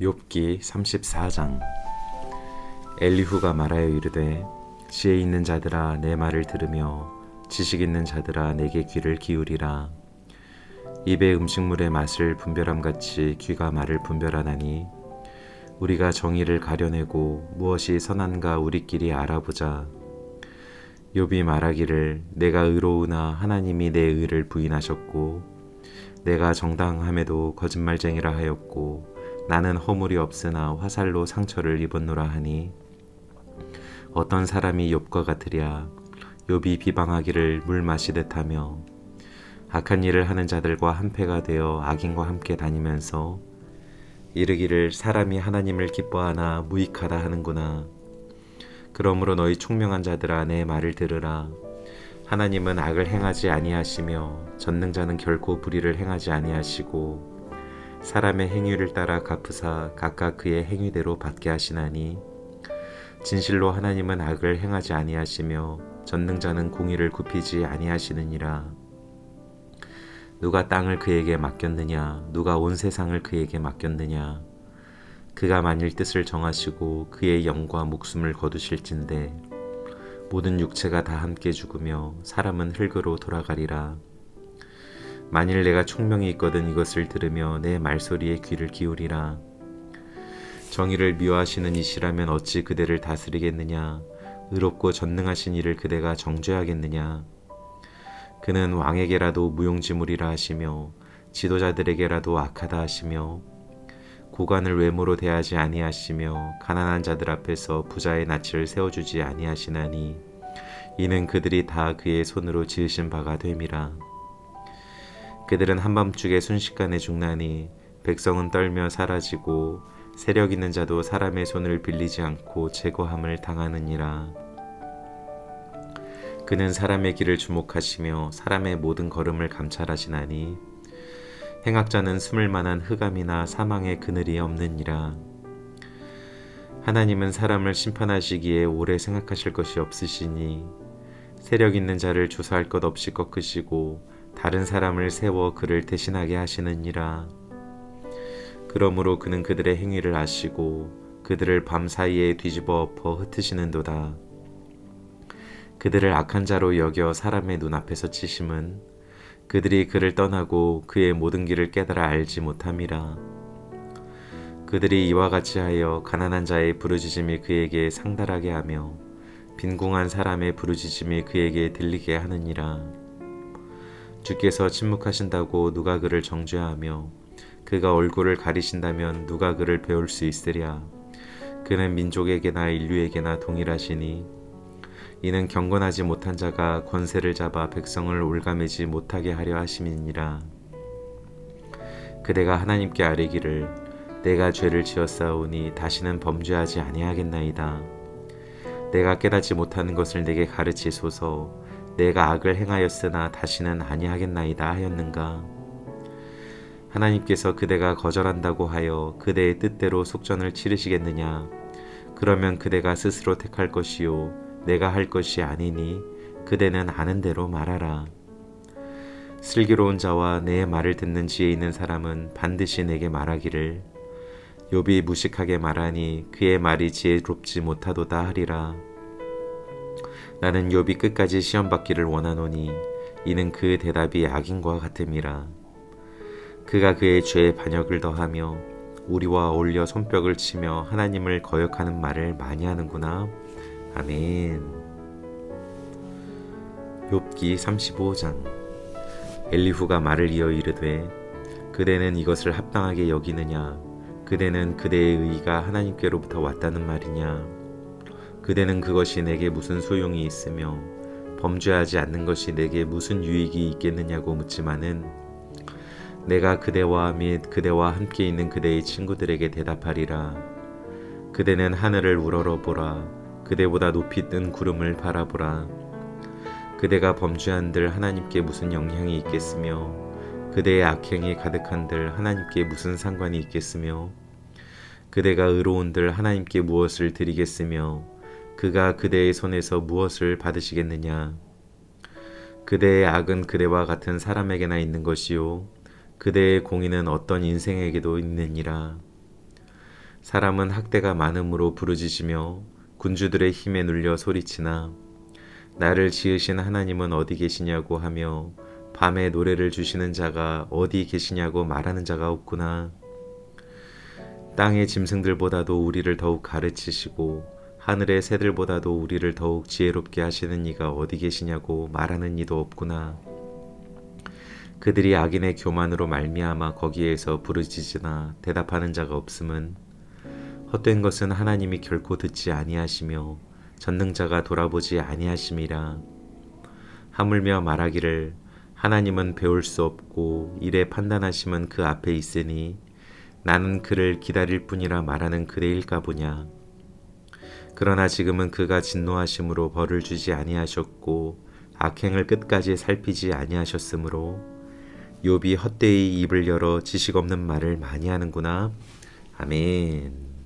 욥기 34장. 엘리후가 말하여 이르되 지혜 있는 자들아 내 말을 들으며 지식 있는 자들아 내게 귀를 기울이라. 입의 음식물의 맛을 분별함 같이 귀가 말을 분별하나니 우리가 정의를 가려내고 무엇이 선한가 우리끼리 알아보자. 욥이 말하기를 내가 의로우나 하나님이 내 의를 부인하셨고 내가 정당함에도 거짓말쟁이라 하였고 나는 허물이 없으나 화살로 상처를 입었노라 하니. 어떤 사람이 욥과 같으랴. 욥이 비방하기를 물 마시듯 하며 악한 일을 하는 자들과 한패가 되어 악인과 함께 다니면서 이르기를 사람이 하나님을 기뻐하나 무익하다 하는구나. 그러므로 너희 총명한 자들아 내 말을 들으라. 하나님은 악을 행하지 아니하시며 전능자는 결코 불의를 행하지 아니하시고 사람의 행위를 따라 갚으사 각각 그의 행위대로 받게 하시나니 진실로 하나님은 악을 행하지 아니하시며 전능자는 공의를 굽히지 아니하시느니라. 누가 땅을 그에게 맡겼느냐? 누가 온 세상을 그에게 맡겼느냐? 그가 만일 뜻을 정하시고 그의 영과 목숨을 거두실진데 모든 육체가 다 함께 죽으며 사람은 흙으로 돌아가리라 만일 내가 총명이 있거든 이것을 들으며 내 말소리에 귀를 기울이라. 정의를 미워하시는 이시라면 어찌 그대를 다스리겠느냐? 의롭고 전능하신 이를 그대가 정죄하겠느냐? 그는 왕에게라도 무용지물이라 하시며 지도자들에게라도 악하다 하시며 고관을 외모로 대하지 아니하시며 가난한 자들 앞에서 부자의 낯을 세워주지 아니하시나니 이는 그들이 다 그의 손으로 지으신 바가 됨이라. 그들은 한밤중에 순식간에 죽나니 백성은 떨며 사라지고 세력 있는 자도 사람의 손을 빌리지 않고 제거함을 당하느니라. 그는 사람의 길을 주목하시며 사람의 모든 걸음을 감찰하시나니 행악자는 숨을 만한 흑암이나 사망의 그늘이 없느니라. 하나님은 사람을 심판하시기에 오래 생각하실 것이 없으시니 세력 있는 자를 조사할 것 없이 꺾으시고 다른 사람을 세워 그를 대신하게 하시느니라. 그러므로 그는 그들의 행위를 아시고 그들을 밤 사이에 뒤집어 엎어 흩으시는도다. 그들을 악한 자로 여겨 사람의 눈앞에서 치심은 그들이 그를 떠나고 그의 모든 길을 깨달아 알지 못함이라. 그들이 이와 같이 하여 가난한 자의 부르짖음이 그에게 상달하게 하며 빈궁한 사람의 부르짖음이 그에게 들리게 하느니라. 주께서 침묵하신다고 누가 그를 정죄하며 그가 얼굴을 가리신다면 누가 그를 배울 수 있으랴. 그는 민족에게나 인류에게나 동일하시니 이는 경건하지 못한 자가 권세를 잡아 백성을 올가매지 못하게 하려 하심이니라. 그대가 하나님께 아뢰기를 내가 죄를 지었사오니 다시는 범죄하지 아니하겠나이다. 내가 깨닫지 못하는 것을 내게 가르치소서. 내가 악을 행하였으나 다시는 아니하겠나이다 하였는가? 하나님께서 그대가 거절한다고 하여 그대의 뜻대로 속전을 치르시겠느냐? 그러면 그대가 스스로 택할 것이요 내가 할 것이 아니니 그대는 아는 대로 말하라. 슬기로운 자와 내 말을 듣는 지혜 있는 사람은 반드시 내게 말하기를 욥이 무식하게 말하니 그의 말이 지혜롭지 못하도다 하리라. 나는 욥이 끝까지 시험 받기를 원하노니 이는 그 대답이 악인과 같음이라. 그가 그의 죄에 반역을 더하며 우리와 어울려 손뼉을 치며 하나님을 거역하는 말을 많이 하는구나. 아멘. 욥기 35장 엘리후가 말을 이어 이르되 그대는 이것을 합당하게 여기느냐 그대는 그대의 의가 하나님께로부터 왔다는 말이냐 그대는 그것이 내게 무슨 소용이 있으며 범죄하지 않는 것이 내게 무슨 유익이 있겠느냐고 묻지만은 내가 그대와 및 그대와 함께 있는 그대의 친구들에게 대답하리라. 그대는 하늘을 우러러보라. 그대보다 높이 뜬 구름을 바라보라. 그대가 범죄한들 하나님께 무슨 영향이 있겠으며 그대의 악행이 가득한들 하나님께 무슨 상관이 있겠으며 그대가 의로운들 하나님께 무엇을 드리겠으며 그가 그대의 손에서 무엇을 받으시겠느냐? 그대의 악은 그대와 같은 사람에게나 있는 것이요. 그대의 공의는 어떤 인생에게도 있느니라. 사람은 학대가 많음으로 부르짖으며 군주들의 힘에 눌려 소리치나 나를 지으신 하나님은 어디 계시냐고 하며 밤에 노래를 주시는 자가 어디 계시냐고 말하는 자가 없구나. 땅의 짐승들보다도 우리를 더욱 가르치시고 하늘의 새들보다도 우리를 더욱 지혜롭게 하시는 이가 어디 계시냐고 말하는 이도 없구나. 그들이 악인의 교만으로 말미암아 거기에서 부르짖으나 대답하는 자가 없음은 헛된 것은 하나님이 결코 듣지 아니하시며 전능자가 돌아보지 아니하심이라 하물며 말하기를 하나님은 배울 수 없고 이래 판단하심은 그 앞에 있으니 나는 그를 기다릴 뿐이라 말하는 그대일까 보냐 그러나 지금은 그가 진노하심으로 벌을 주지 아니하셨고 악행을 끝까지 살피지 아니하셨으므로 욥이 헛되이 입을 열어 지식 없는 말을 많이 하는구나 아멘.